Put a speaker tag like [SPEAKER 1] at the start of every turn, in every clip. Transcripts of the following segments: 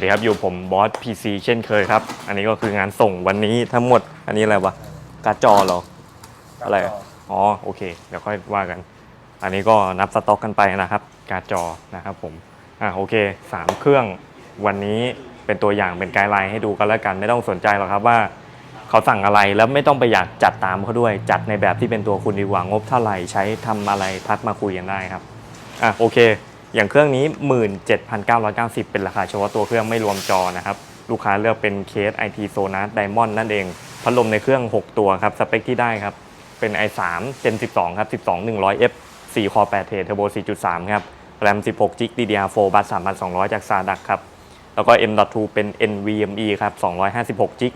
[SPEAKER 1] สวัสดีครับ อยู่ผมบอส PC เช่นเคยครับ อันนี้ก็คืองานส่งวันนี้ทั้งหมด อันนี้อะไรวะการ์ดจอเหรอ อะไรอะอ๋อ โอเค เดี๋ยวค่อยว่ากัน อันนี้ก็นับสต็อกกันไปนะครับ การ์ดจอนะครับผม อะโอเคสามเครื่อง วันนี้เป็นตัวอย่างเป็นไกด์ไลน์ให้ดูกันแล้วกัน ไม่ต้องสนใจหรอกครับว่า เขาสั่งอะไรแล้วไม่ต้องไปอยากจัดตามเขาด้วย จัดในแบบที่เป็นตัวคุณดีกว่างบเท่าไหร่ใช้ทำอะไรทักมาคุยกันได้ครับ อะโอเค อย่างเครื่องนี้ 17,990 เป็นราคาเฉพาะตัวเครื่องไม่รวมจอนะครับ ลูกค้าเลือกเป็นเคส IT Sonar Diamond นั่นเอง พัดลมในเครื่อง 6 ตัวครับ สเปคที่ได้ครับ เป็น i3 Gen 12 ครับ 12 100F 4 Core 8 Thread Turbo 4.3 ครับ RAM 16 GB DDR4 บัส3,200 จาก SADAC ครับ แล้วก็ M.2 เป็น NVMe ครับ 256 GB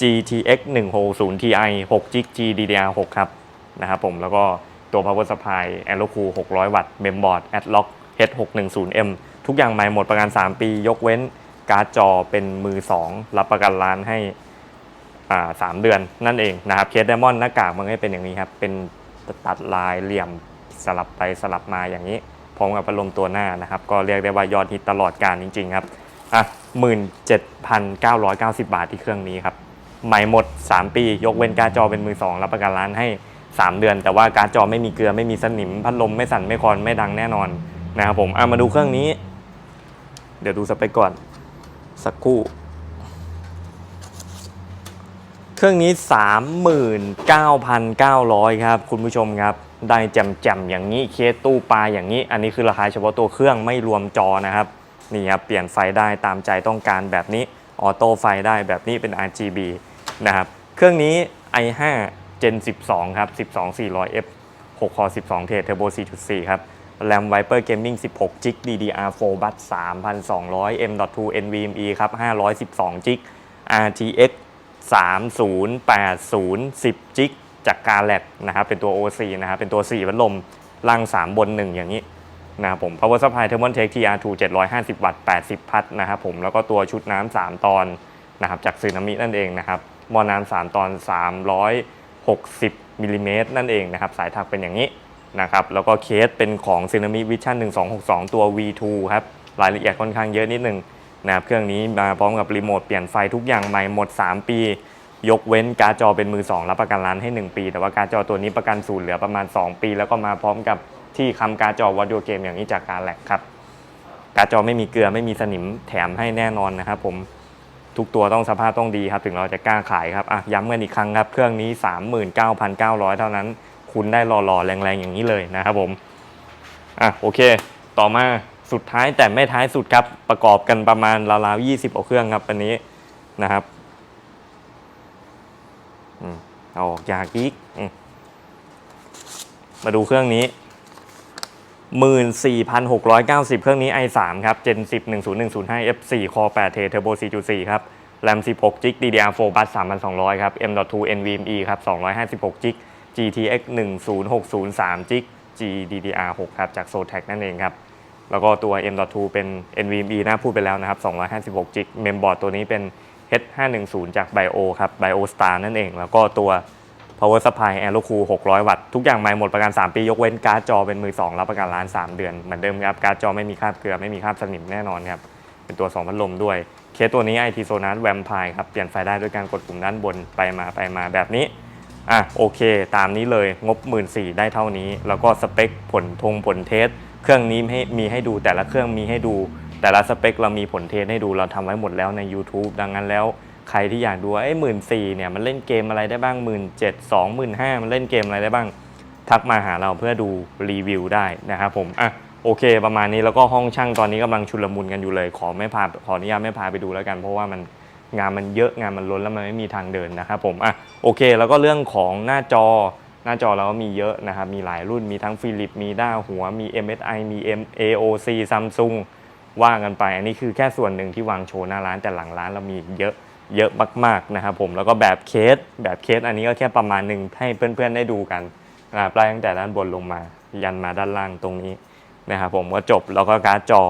[SPEAKER 1] GTX 160 Ti 6 GB GDDR6 ครับ นะครับผม แล้วก็ตัว power supply Aerocool 600 วัตต์ Memboard Adlock H610M ทุกอย่างใหม่หมดประกัน 3 ปี ยกเว้นการ์ดจอเป็นมือ 2 รับประกันร้านให้อ่าสามเดือนนั่นเองนะครับเคสไดมอนด์หน้ากากมันก็เป็นอย่างนี้ครับเป็นตัดลายเหลี่ยมสลับไปสลับมาอย่างนี้พร้อมกับพัดลมตัวหน้านะครับ ก็เรียกได้ว่ายอดฮิตตลอดการจริง ๆ ครับอะ17,990 บาทที่เครื่องนี้ครับใหม่หมด 3 ปี ยกเว้นการ์ดจอเป็นมือ 2 รับประกันร้านให้ 3 เดือน แต่ว่าการ์ดจอไม่มีเกลือไม่มีสนิม พัดลมไม่สั่นไม่คลอนไม่ดังแน่นอน นะครับผมอามาดูเครื่องนี้ เดี๋ยวดูสเปคก่อน สักครู่ เครื่องนี้ 39,900 ครับ คุณผู้ชมครับ ได้แจ่มๆอย่างนี้เคสตู้ปลาอย่างนี้ อันนี้คือราคาเฉพาะตัวเครื่องไม่รวมจอนะครับ นี่ครับ เปลี่ยนไฟได้ตามใจต้องการแบบนี้ออโต้ไฟได้แบบนี้เป็น RGB นะครับ เครื่องนี้ i5 Gen 12 ครับ 12 400F 6 core 12 เทรด Turbo 4.4 ครับ RAM Viper Gaming 16 g b DDR4 บัส3,200 M.2 NVMe ครับ 512 g b RTX 3080 10 g b จากกาแลกนะครับ เป็นตัว OC นะครับ เป็นตัว4พัดลมล่าง 3 บน 1 อย่างนี้นะครับผม power supply thermal tech TR2 750 วัตต์ 80 พัทนะครับผม แล้วก็ตัวชุดน้ำ 3 ตอนนะครับ จากซึนามินั่นเองนะครับมอน้ำ3ตอน 360มิลลิเมตรนั่นเองนะครับ สายถักเป็นอย่างนี้ นะครับแล้วก็เคสเป็นของซึนามิวิชั่น1262 ตัว V2 ครับรายละเอียดค่อนข้างเยอะนิดนึงนะครับเครื่องนี้มาพร้อมกับรีโมทเปลี่ยนไฟทุกอย่างใหม่หมด 3 ปี ยกเว้นการ์ดจอเป็นมือ 2 รับประกันร้านให้ 1 ปี แต่ว่าการ์ดจอตัวนี้ประกันศูนย์เหลือประมาณ 2 ปี แล้วก็มาพร้อมกับที่คำการ์ดจอวัดดูเกมอย่างนี้จากการแลกครับการ์ดจอไม่มีเกลือไม่มีสนิมแถมให้แน่นอนนะครับผมทุกตัวต้องสภาพต้องดีครับถึงเราจะกล้าขายครับอะย้ำกันอีกครั้งครับเครื่องนี้ 39,900 เท่านั้น คุณได้หล่อๆ แรงๆ อย่างนี้เลยนะครับผม อะโอเค ต่อมาสุดท้ายแต่ไม่ท้ายสุดครับ ประกอบกันประมาณราวๆ20กว่าเครื่องครับอันนี้นะครับอืมเอาออกยากอีกมาดูเครื่องนี้ 14,690 เครื่องนี้ i3 ครับ Gen 10 10105 F4 Core 8 t Turbo 4.4 ครับ RAM 16 g b DDR4 บัส3,200 ครับ M.2 NVMe ครับ 256 g b GTX 1060 3 g b GDDR6 ครับจาก Zotac นั่นเองครับ แล้วก็ตัว M.2 เป็น NVMe นะพูดไปแล้วนะครับ256 g b Memboard ตัวนี้เป็น H510 จาก Bio ครับ Bio Star นั่นเอง แล้วก็ตัว power supply Aerocool 600 วัตต์ ทุกอย่างใหม่หมดประกัน 3 ปี ยกเว้นการ์ดจอเป็นมือ 2 รับประกันร้าน 3 เดือน เหมือนเดิมครับ การ์ดจอไม่มีคราบเกลือ ไม่มีคราบสนิมแน่นอนครับ เป็นตัว 2 พัดลมด้วย เคสตัวนี้ IT Sonar Vampire ครับ เปลี่ยนไฟได้ด้วยการกดปุ่มด้านบนไปมาไปมาแบบนี้ อะโอเค ตามนี้เลยงบ 1 4ื่นได้เท่านี้ แล้วก็สเปคผลทงผลเทส เครื่องนี้ให้มีให้ดูแต่ละเครื่องมีให้ดู แต่ละสเปคเรามีผลเทสให้ดูเราทำไว้หมดแล้วใน YouTube ดังนั้นแล้วใครที่อยากดูไอ้หมื่นสี่เนี่ยมันเล่นเกมอะไรได้บ้างหมื่นเจ็ดสองหมื่นห้ามันเล่นเกมอะไรได้บ้าง ทักมาหาเราเพื่อดูรีวิวได้นะครับผมอะโอเค ประมาณนี้แล้วก็ห้องช่างตอนนี้กำลังชุลมุนกันอยู่เลย ขอไม่พาขออนุญาตไม่พาไปดูแล้วกัน เพราะว่ามัน งานมันเยอะงานมันล้นแล้วมันไม่มีทางเดินนะครับผมอะโอเค แล้วก็เรื่องของหน้าจอหน้าจอเราก็มีเยอะนะครับมีหลายรุ่นมีทั้งฟิลิปมีด้าหัวมี MSI มี M AOC Samsung ว่ากันไป อันนี้คือแค่ส่วนหนึ่งที่วางโชว์หน้าร้านแต่หลังร้านเรามีเยอะเยอะมากๆนะครับผมแล้วก็แบบเคสแบบเคสอันนี้ก็แค่ประมาณหนึ่งให้เพื่อนๆได้ดูกันนะครับไล่ตั้งแต่ด้านบนลงมา ยันมาด้านล่างตรงนี้นะครับผมก็จบแล้วก็การ์ดจอ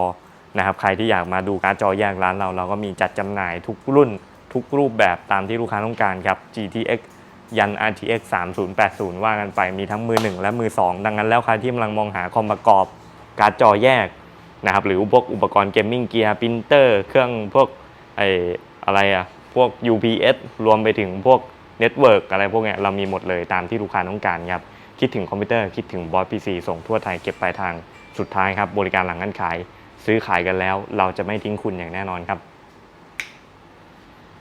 [SPEAKER 1] นะครับใครที่อยากมาดูการ์ดจอแยกร้านเรา เราก็มีจัดจำหน่ายทุกรุ่นทุกรูปแบบตามที่ลูกค้าต้องการครับ GTX ยัน RTX 3080 ว่ากันไปมีทั้งมือ 1 และมือ 2 ดังนั้นแล้วใครที่กำลังมองหาคอมประกอบการ์ดจอแยกนะครับหรือพวกอุปกรณ์เกมมิ่งเกียร์ปรินเตอร์เครื่องพวกไออะไรอะพวก UPS รวมไปถึงพวกเน็ตเวิร์กอะไรพวกเนี้ยเรามีหมดเลยตามที่ลูกค้าต้องการครับ คิดถึงคอมพิวเตอร์คิดถึงบอสพีซีส่งทั่วไทยเก็บปลายทางสุดท้ายครับ บริการหลังการขาย ซื้อขายกันแล้ว เราจะไม่ทิ้งคุณอย่างแน่นอนครับ